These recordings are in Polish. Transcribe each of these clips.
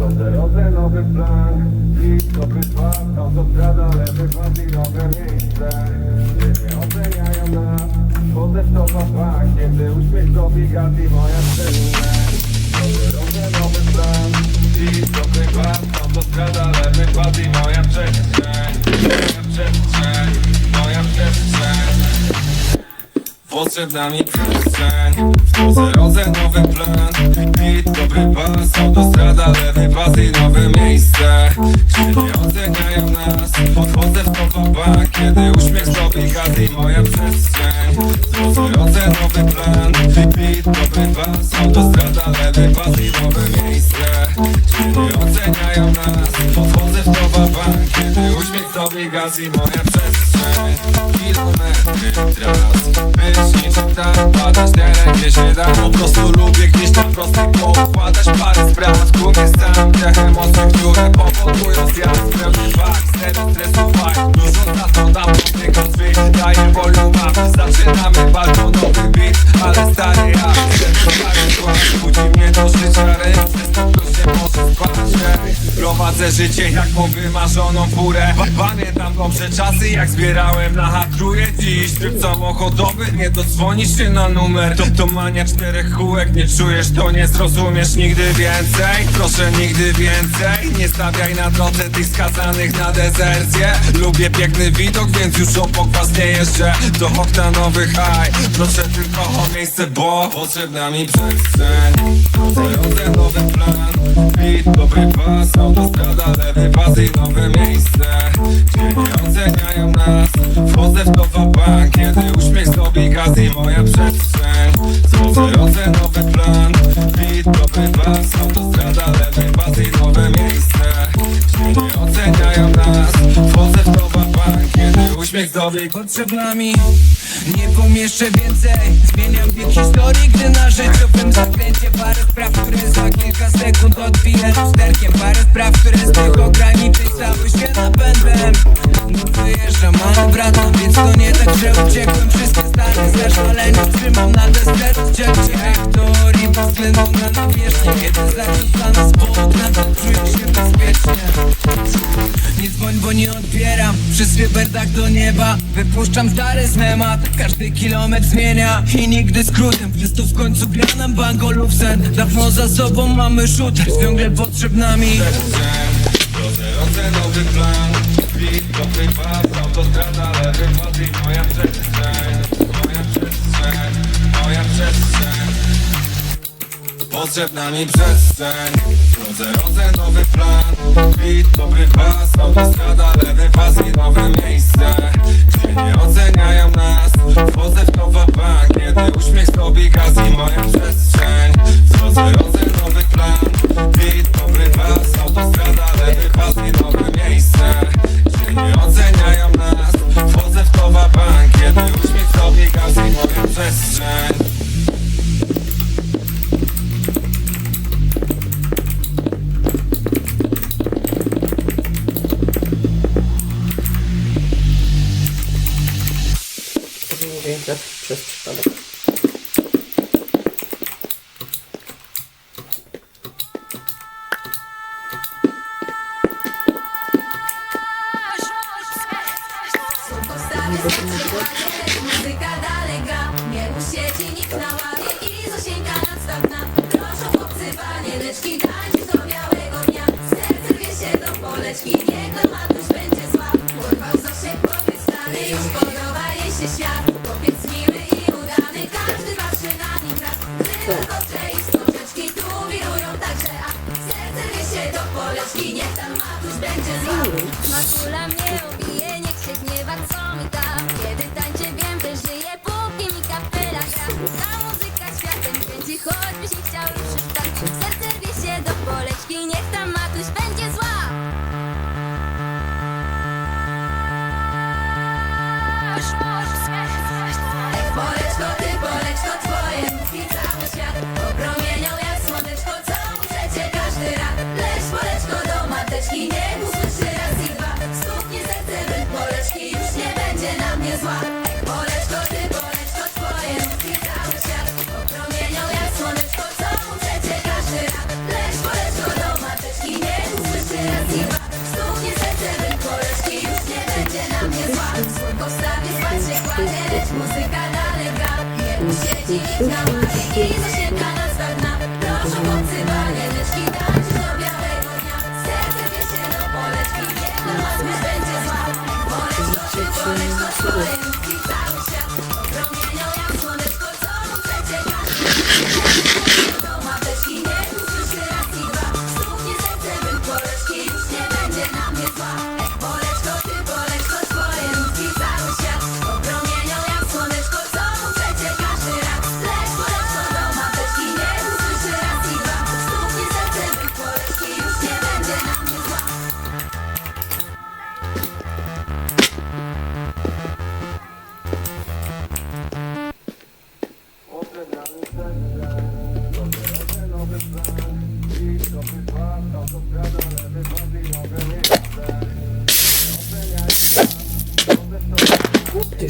Rozerozę nowy plan. I dobry dwa Autostrada, lewy nowe miejsce. Oceniają to Kiedy uśmiech moja nowy plan. I dobry pas Autostrada, lewy pas i moja przestrzeń Moja Potrzebna mi przestrzeń Wchodzę, rodzę nowy plan. Bit, dobry pas Autostrada, lewy pas i nowe miejsce. Nie oceniają nas. Podchodzę w bank Kiedy uśmiech zrobi gaz i moja przestrzeń. Wchodzę, rodzę nowy plan. Bit, dobry pas Autostrada, lewy pas i nowe miejsce. Nie oceniają nas. Podchodzę w bank Kiedy uśmiech zrobi gaz i moja przestrzeń. Kilometry tras Być niż tam Padać teren gdzie się da Po prostu lubię gdzieś tam prosty Poukładać parę spraw. Tłumie sam te emocje, które powodują zjazd. Pełny bak, zero stresu fakt. Dużo za to dam tylko drzwi Daję woluma Zaczynamy balkonowy beat. Ale stary jak Serce stary kłam Budzi mnie do życia ręce Stąd Prowadzę życie jak po wymarzoną furę. Pa- Pamiętam dobrze czasy jak zbierałem na hatruje Dziś tryb samochodowy, nie dodzwonisz się na numer. To, to mania czterech kółek, nie czujesz to nie zrozumiesz nigdy więcej. Proszę nigdy więcej, nie stawiaj na drodze tych skazanych na dezercję Lubię piękny widok, więc już obok was nie jeżdżę. To oktanowy high, proszę tylko o miejsce, bo potrzebna mi przestrzeń. Zarodzę nowy plan, beat, dobry pas Autostrada, lewy i nowe miejsce. Gdzie oceniają nas. Wchodzę w to bank, kiedy uśmiech zrobi gaz i moja przestrzeń. Zarodzę nowy plan, beat, dobry Potrzebna mi Nie pomieszczę więcej Zmieniam bieg historii, gdy na życiowym zakręcie Parę spraw, które za kilka sekund odbiję lusterkiem. Parę spraw, które z tych ograniczeń Przy swyberdach do nieba. Wypuszczam stary schemat. Każdy kilometr zmienia. I nigdy skrótem. Jest to w końcu gra nam bangolów sen. Dawno za sobą mamy shooter Ciągle potrzebna mi Rozerozę nowy plan. Dobry pas Autostrada, lewy i moja przestrzeń Potrzebna mi przestrzeń. Rozerozę nowy plan. Beat, dobry pas Autostrada, lewy pas i nowe miejsce Gdzie nie oceniają nas Wchodzę w to bank. Kiedy uśmiech zrobi gaz i moja przestrzeń. Rozerozę nowy plan. Beat, dobry pas Autostrada, Mówię przez przypadek. Muzyka dalej gra, nie u sieci nikt na ławie i Zosieńka nadstawna. Proszę chłopcy, panieneczki, tańczyć do białego dnia. Serce wie się do poleczki, niech do poleczki, niech tam matuś będzie zła. Matula mnie ubije, niech się gniewa, co mi da. Kiedy tańczę wiem, że żyję, póki mi kapela gra. Ta muzyka światem kręci, choćby się chciał ruszyć nikt Ty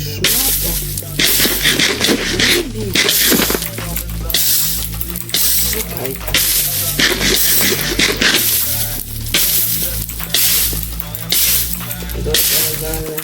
szmato. Czekaj. Doprowadzamy się.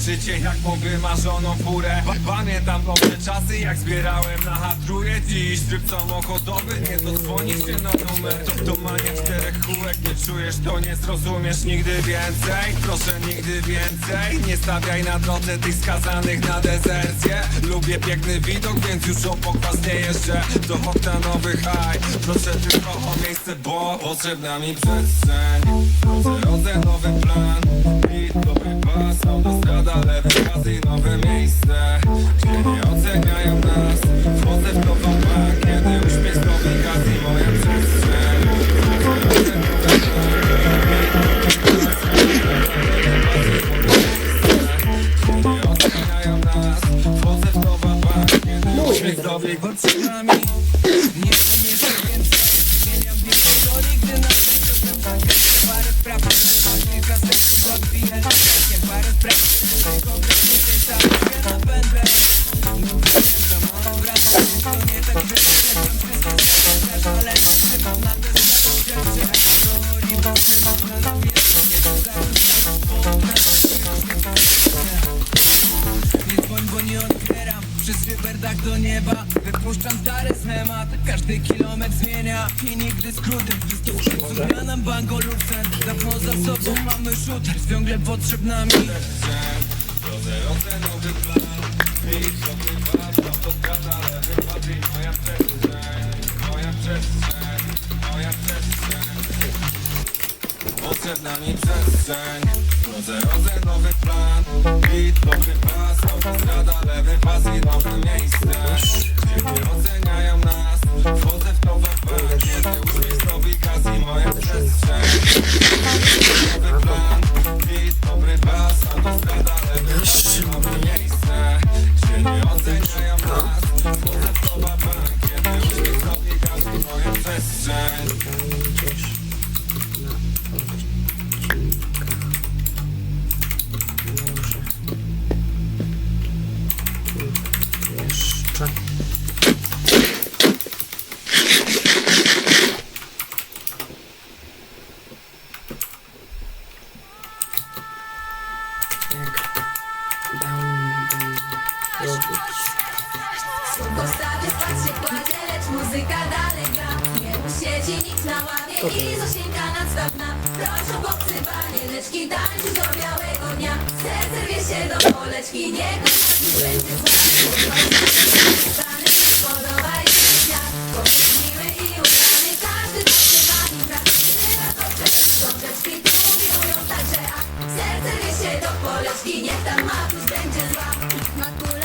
Życie jak po wymarzoną furę. Pa- Pamiętam dobre czasy jak zbierałem na hatruje Dziś tryb samochodowy, nie dodzwonisz się na numer. To, to mania czterech kółek, nie czujesz to nie zrozumiesz nigdy więcej. Proszę nigdy więcej, nie stawiaj na drodze tych skazanych na dezercję Lubię piękny widok, więc już obok was nie jeżdżę. To oktanowy high, proszę tylko o miejsce, bo potrzebna mi przestrzeń. Rodzę nowy plan i dobry pas Autostrada, pas i nowe miejsce. Gdzie nie oceniają nas Wchodzę w nową bank Kiedy uśmiech z gaz i moja przestrzeń schemat Każdy kilometr zmienia I nigdy skrótem Wystarczy zmiana bango lub sen Dawno za sobą mamy shooter Ciągle potrzebna mi. Potrzebna mi przestrzeń. Drodze rodzę nowy plan. Bit, dobry pas Autostrada, lewy pas i nowe miejsce. Gdzie nie oceniają nas Wchodzę w nowy bank Kiedy uśmiech zrobi gaz i moja przestrzeń. Plan. Bit, dobry pas Panieneczki, tańczy do białego dnia. Serce wie się do poleczki Nie kochani, będzie się świat. Pośmiły i ubrany Każdy zaśpiewany brat Bywa to przez sądeczki Tu mówią także a. Serce wie się do poleczki Niech tam matuś będzie zła. Matura